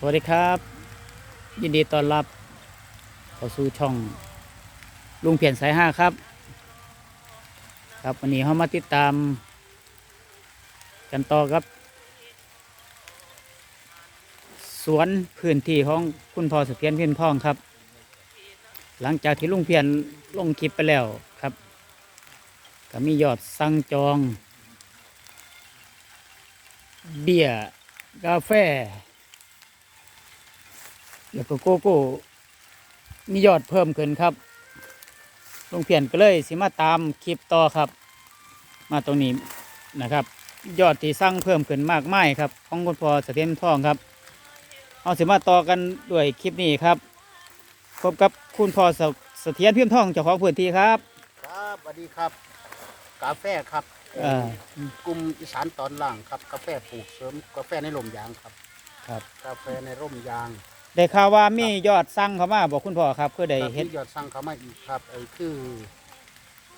สวัสดีครับ ยินดีต้อนรับเข้าสู่ช่องลุงเพียนสายห้าครับ ครับวันนี้เรามาติดตาม กันต่อครับ สวนพื้นที่ของคุณพ่อสเสียรเพียนพ่องครับ หลังจากที่ลุงเพียนลงคลิปไปแล้วครับ ก็มียอดสั่งจอง เบียร์กาแฟ แล้วก็โกโก้มียอดเพิ่มขึ้นครับลุงเพียนก็เลยสิมาตามคลิปต่อครับ มาตรงนี้นะครับ ยอดที่สร้างเพิ่มขึ้นมากมายครับของคุณพ่อเสถียรทองครับ เอาสิมาต่อกันด้วยคลิปนี้ครับพบกับคุณพ่อเสเสถียรพิมพ์ทองเจ้าของพื้นที่ครับ ครับสวัสดีครับ กาแฟครับเอ่อกลุ่มอีสานตอนล่างครับ กาแฟปลูกเสริมกาแฟในร่มยางครับ ครับ กาแฟในร่มยาง ได้ข่าวว่ามียอดสั่งเข้ามาบอกคุณพ่อครับเพื่อได้ครับเฮ็ด มียอดสั่งเขามาอีกครับไอ้คือ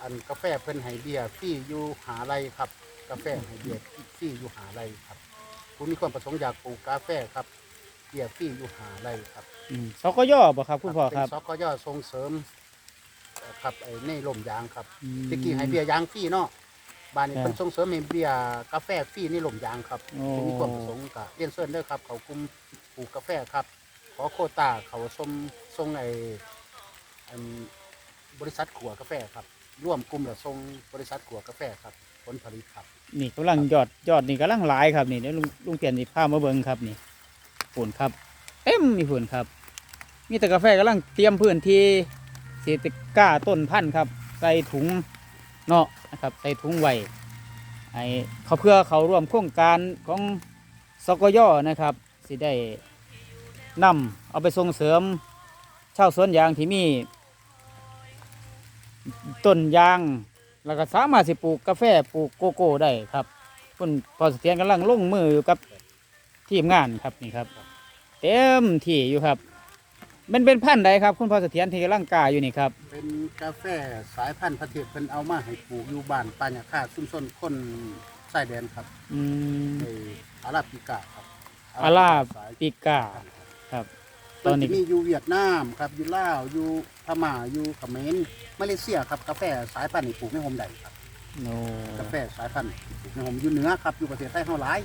อันกาแฟเพิ่นให้เบียร์ฟรี่อยู่หาไรครับ กาแฟให้เบียร์ฟรี่อยู่หาไรครับคุณมีความประสงค์อยากปลูกกาแฟครับเบียร์ฟรี่อยู่หาไรครับอืมสกยอบอกครับคุณพ่อครับเป็นสกยส่งเสริมเอ่อครับไอ้ในร่มยางครับอืม ตะกี้ให้เบียร์ยางฟรีเนาะบ้านนี้ครับ เพิ่นส่งเสริมให้เบียร์กาแฟฟรีนี่หล่มยางครับ โอ้ผมมีความประสงค์กับเรียนเชิญเด้อครับ เขากลุ่มปลูกกาแฟครับข อโคต้าเขาส่งไอ้อันบริษัทขัวกาแฟครับ ร่วมกลุ่มแล้วส่งบริษัทขัวกาแฟครับ ผลผลิตครับ นี่กำลังยอดยอดนี่กำลังหลายครับนี่เดี๋ยวลุงลุงเปลี่ยนนี่ผ้ามาเบิ่งครับนี่ฝุ่นครับ เต็มมีฝุ่นครับ มีแต่กาแฟกำลังเตรียมพื้นที่สีติก้าต้นพันธุ์ครับ ใส่ถุงเนาะนะครับใส่ถุงไว้ไอ้เขาเพื่อเขาร่วมโครงการของสกยนะครับสิได้ นำเอาไปส่งเสริมชาวสวนยางที่มีต้นยาง แล้วก็สามารถสิปลูกกาแฟปลูกโกโก้ได้ครับคุณพอเสถียรกำลังลงมืออยู่กับทีมงานครับนี่ครับ เต็มที่อยู่ครับ มันเป็นพันธุ์ใดครับ คุณพอเสถียรที่กำลังกล้าอยู่นี่ครับเป็นกาแฟสายพันธุ์ประเทศเพิ่นเอามาให้ปลูกอยู่บ้านปาญาคาชุมชนคนชายแดนครับอืมในอาราบิกาครับอาราสายปิกา ครับตตออนนนี้นี้มีอยู่เวียดนามครับอยู่ลาวอยู่พม่าอยู่เขมรมาเลเซียครับกาแฟสายพันธุ์นี่ปลูกในโฮมใดครับโนกาแฟสายพันธุ์ปลูกในโฮมอยู่เหนือครับอยู่ประเทศไทยเฮาหลาย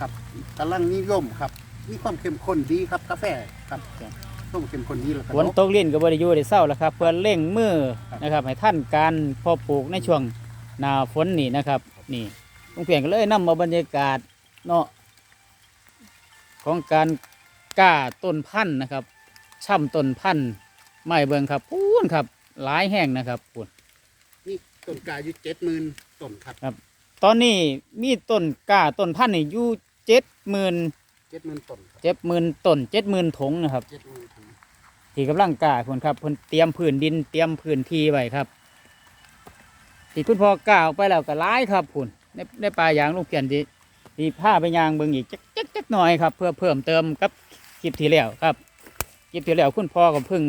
ครับกำลังนิยมครับ มีความเข้มข้นดีครับกาแฟครับต้องเข้มข้นดีแล้วก็ฝนตกลิ้นกับบริยูได้เศร้าแล้วครับ เพื่อเร่งมือนะครับ ให้ท่านการเพอปลูกในช่วงหนาฝนนี่นะครับ นี่ลุงเพียงก็เลยนำมาบรรยากาศเนาะของการ กล้าต้นพันธุ์นะครับช่ำต้นพันธุ์ไม้เบิงครับปูนครับหลายแห้งนะครับปูนนี่ต้นกาอยู่เจ็ดหมื่นต้นครับ ตอนนี้มีต้นกล้าต้นพันธุ์นี่อยู่เจ็ดหมื่นเจ็ดหมื่นต้นครับเจ็ดหมื่นต้นเจ็ดหมื่นถงนะครับเจ็ดหมื่นถุงที่กำลังกล้าคนครับคนเตรียมพื้นดินเตรียมพื้นที่ไว้ครับที่คุณพ่อกล้าออกไปแล้วก็ร้ายครับคุณในในป่ายางลูกเพียนที่ที่ผ้าไปยางเบิ่งอีกจักจักจักหน่อยครับ เพื่อเพิ่มเติมกับ คลิปที่แล้วครับคลิปที่แล้วคุณพ่อก็เพิ่ง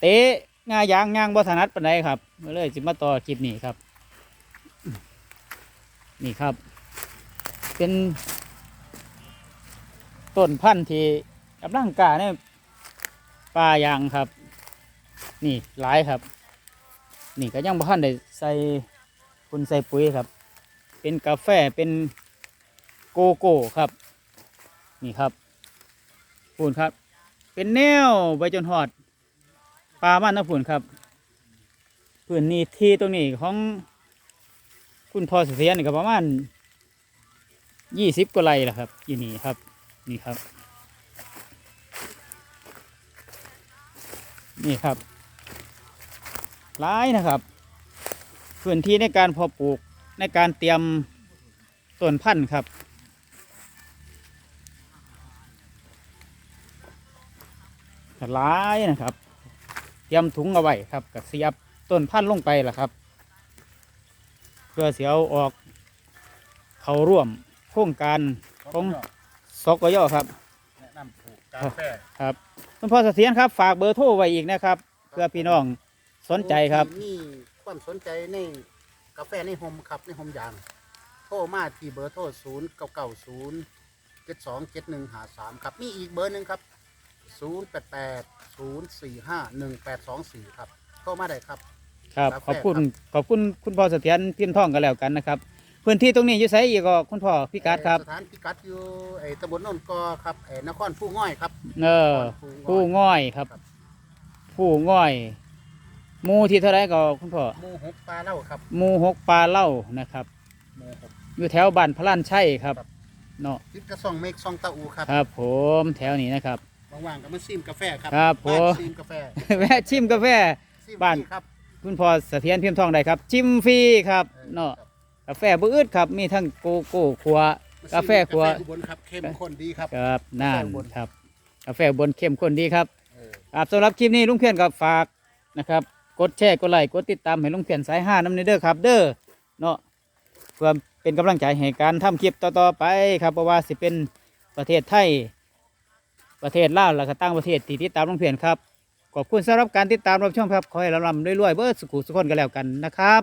เตะงายางยางบ่ถนัดปานใดครับก็เลยจิมาต่อคลิปนี้ครับ นี่ครับ เป็นต้นพันธุ์ที่กำลังกล้าในป่ายางครับ นี่หลายครับ นี่ก็ยังบ่ทันได้ใส่คุณใส่ปุ๋ยครับ เป็นกาแฟเป็นโกโก้ครับ นี่ครับ พูนครับ เป็นแนวใบจนหอดปลามันนะพูนครับพื้นนี้ที่ตรงนี้ของคุณพ่อเสียนี่ก็ประมาณยี่สิบกว่าไร่ละครับอยู่นี่ครับนี่ครับ นี่ครับหลายนะครับ พื้นที่ในการพาะปลูกในการเตรียมต้นพันธุ์ครับ หลายนะครับ เตรียมถุงเอาไว้ครับกับเสียบต้นพันธุ์ลงไปล่ะครับ เพื่อเสียเอาออกเขาร่วมโครงการของสกยครับแนะนำปลูกกาแฟครับคุณพ่อเสถียรครับ ฝากเบอร์โทรไว้อีกนะครับเพื่อพี่น้องสนใจครับ มีความสนใจในกาแฟในโฮมครับในโฮมยาง โทรมาที่เบอร์โทรศูนย์เก้าเก้าศูนย์เจ็ดสองเจ็ดหนึ่งหาสามครับ มีอีกเบอร์หนึ่งครับ ศูนย์แปดแปดศูนย์สี่ห้าหนึ่งแปดสองสี่ครับโทรมาได้ครับ ครับกาแฟขอบคุณครับขอบคุณคุณพ่อเสถียรเพียนท่องกันแล้วกันนะครับ พื้นที่ตรงนี้อยู่ไสอีกก็คุณพ่อพี่กัดครับ สถานพิกัดอยู่ไอ้ตำบลโนนกอครับไอ้นครผู้ง่อยครับเออ ผู้ง่อยง่อยครับครับ ผู้ง่อยหมู่ที่เท่าไรก็คุณพ่อหมู่หกปลาเล่าครับหมู่หกปลาเล่านะครับหมู่หกอยู่แถวบ้านพระลันชัยครับครับเนาะติดกระซองเมฆซองตะอูครับ ครับ ผมแถวนี้นะครับ ว่างๆก็มาซิมกาแฟครับครับบ้านผมซิมกาแฟแวะชิมกาแฟ ซิมบ้าน ฟรีครับคุณพ่อเสถียรเพียมทองได้ครับ ชิมฟรีครับออเนาะครับกาแฟบื้อดครับมีทั้งโกโก้ขัวกาแฟขัวกาแฟอุบลครับเข้มข้นดีครับ ครับน่านกาแฟอุบลครับ กาแฟอุบนเข้มข้นดีครับ เออ ครับสำหรับคลิปนี้ลุงเพียนก็ฝากนะครับ กดแชร์กดไลค์กดติดตามให้ลุงเพียนสายห้าน้ำในเด้อครับ เด้อเนาะเพื่อเป็นกำลังใจให้การทำคลิปต่อๆไปครับเพราะว่าสิเป็นประเทศไทย ประเทศลาวและก็ต่างประเทศที่ติดตามลุงเพียนครับขอบคุณสำหรับการติดตามรับชมครับขอให้เราลำรวยๆเบิร์สุขุสุขคนกันแล้วกันนะครับ